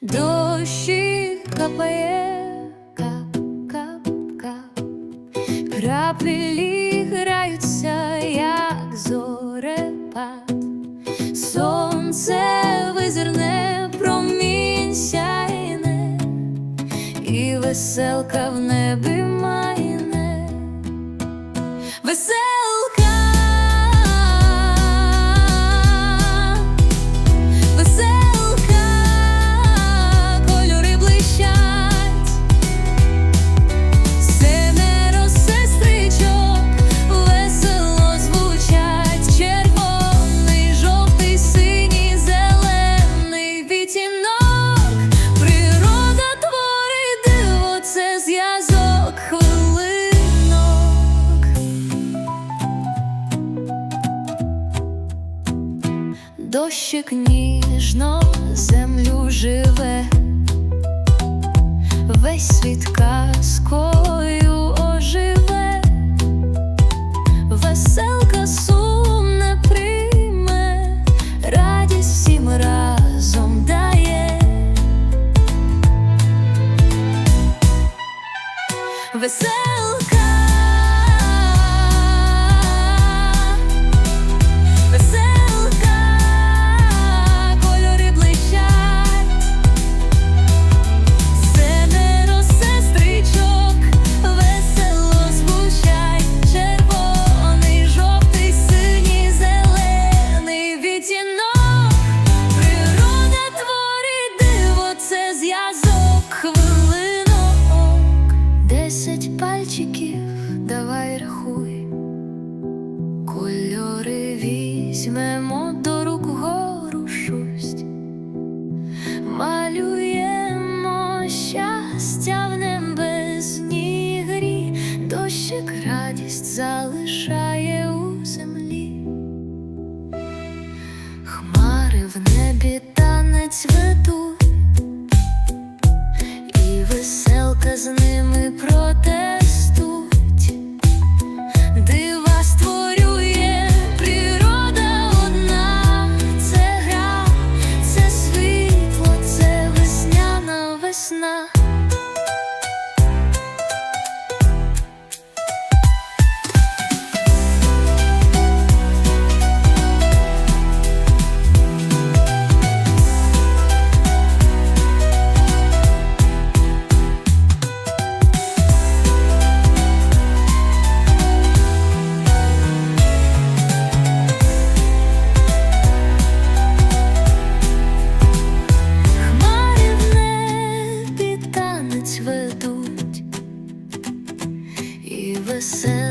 Дощі капає, кап, кап, кап, крапелі граються, як зорепад, сонце визирне, промінь сяйне, і веселка в небі майне. Веселка, Дощик ніжно землю живе, весь світ казкою оживе, веселка сум не прийме, радість всім разом дає. Веселка, візьмемо до рук гору шусть, малюємо щастя в небесній грі, дощик радість залишає у землі. Хмари в небі танець ведуть, і